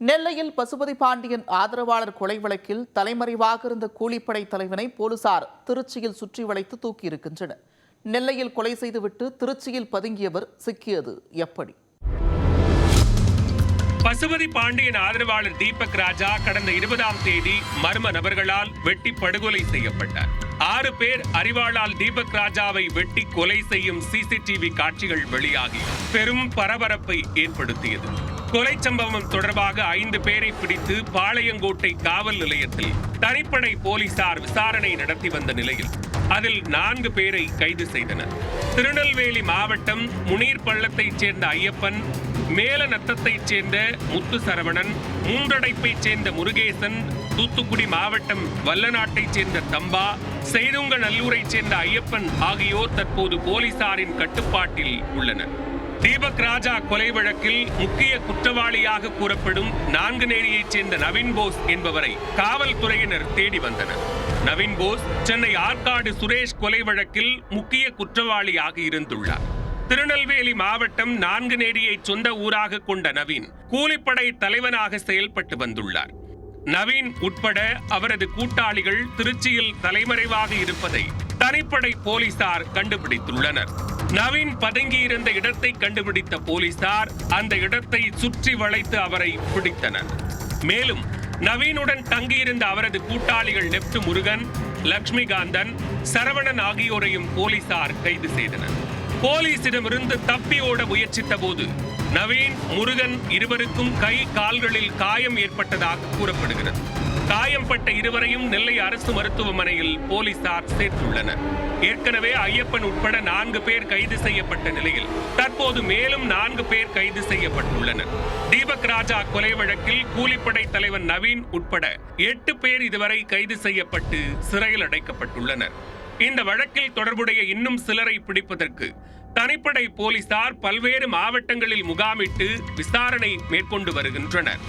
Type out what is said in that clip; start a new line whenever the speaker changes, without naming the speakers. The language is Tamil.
நெல்லையில் பசுபதி பாண்டியன் ஆதரவாளர் கொலை வழக்கில் தலைமறைவாக இருந்த கூலிப்படை தலைவனை போலீசார் திருச்சியில் சுற்றி வளைத்து தூக்கியிருக்கின்றனர் நெல்லையில் கொலை செய்துவிட்டு திருச்சியில் பதுங்கியவர் சிக்கியது எப்படி?
பசுபதி பாண்டியன் ஆதரவாளர் தீபக் ராஜா கடந்த இருபதாம் தேதி மர்ம நபர்களால் வெட்டி படுகொலை செய்யப்பட்டார். ஆறு பேர் அறிவாளால் தீபக் ராஜாவை வெட்டி கொலை செய்யும் சிசிடிவி காட்சிகள் வெளியாகி பெரும் பரபரப்பை ஏற்படுத்தியது. கொலை சம்பவம் தொடர்பாக ஐந்து பேரை பிடித்து பாளையங்கோட்டை காவல் நிலையத்தில் தனிப்படை போலீசார் விசாரணை நடத்தி வந்த நிலையில் அதில் நான்கு பேரை கைது செய்தனர். திருநெல்வேலி மாவட்டம் முனீர் பள்ளத்தைச் சேர்ந்த ஐயப்பன் மேலநத்தத்தைச் சேர்ந்த முத்து சரவணன் மூன்றடைப்பைச் சேர்ந்த முருகேசன் தூத்துக்குடி மாவட்டம் வல்லநாட்டைச் சேர்ந்த தம்பா செய்துங்கநல்லூரைச் சேர்ந்த ஐயப்பன் ஆகியோர் தற்போது போலீசாரின் கட்டுப்பாட்டில் உள்ளனர். தீபக் ராஜா கொலை வழக்கில் முக்கிய குற்றவாளியாக கூறப்படும் நான்கு நேரியைச் சேர்ந்த நவீன் போஸ் என்பவரை காவல்துறையினர் தேடி வந்தனர். நவீன் போஸ் சென்னை ஆற்காடு சுரேஷ் கொலை வழக்கில் முக்கிய குற்றவாளியாக இருந்துள்ளார். திருநெல்வேலி மாவட்டம் நான்கு நேரியை சொந்த ஊராக கொண்ட நவீன் கூலிப்படை தலைவனாக செயல்பட்டு வந்துள்ளார். நவீன் உட்பட அவரது கூட்டாளிகள் திருச்சியில் தலைமறைவாக இருப்பதை தனிப்படை போலீசார் கண்டுபிடித்துள்ளனர். நவீன் பதுங்கியிருந்த இடத்தை கண்டுபிடித்த போலீசார் அந்த இடத்தை சுற்றி வளைத்து அவரை பிடித்தனர். மேலும் நவீனுடன் தங்கியிருந்த அவரது கூட்டாளிகள் நெப்டு முருகன் லக்ஷ்மிகாந்தன் சரவணன் ஆகியோரையும் போலீசார் கைது செய்தனர். போலீசிடமிருந்து தப்பி ஓட முயற்சித்த போது நவீன் முருகன் இருவருக்கும் கை கால்களில் காயம் ஏற்பட்டதாக கூறப்படுகிறது. காயம்பட்ட இருவரையும் நெல்லை அரசு மருத்துவமனையில் போலீசார் சேர்த்துள்ளனர். ஏற்கனவே ஐயப்பன் உட்பட நான்கு பேர் கைது செய்யப்பட்ட நிலையில் தற்போது மேலும் நான்கு பேர் கைது செய்யப்பட்டுள்ளனர். தீபக் ராஜா கொலை வழக்கில் கூலிப்படை தலைவர் நவீன் உட்பட எட்டு பேர் இதுவரை கைது செய்யப்பட்டு சிறையில் அடைக்கப்பட்டுள்ளனர். இந்த வழக்கில் தொடர்புடைய இன்னும் சிலரை பிடிப்பதற்கு தனிப்படை போலீசார் பல்வேறு மாவட்டங்களில் முகாமிட்டு விசாரணை மேற்கொண்டு வருகின்றனர்.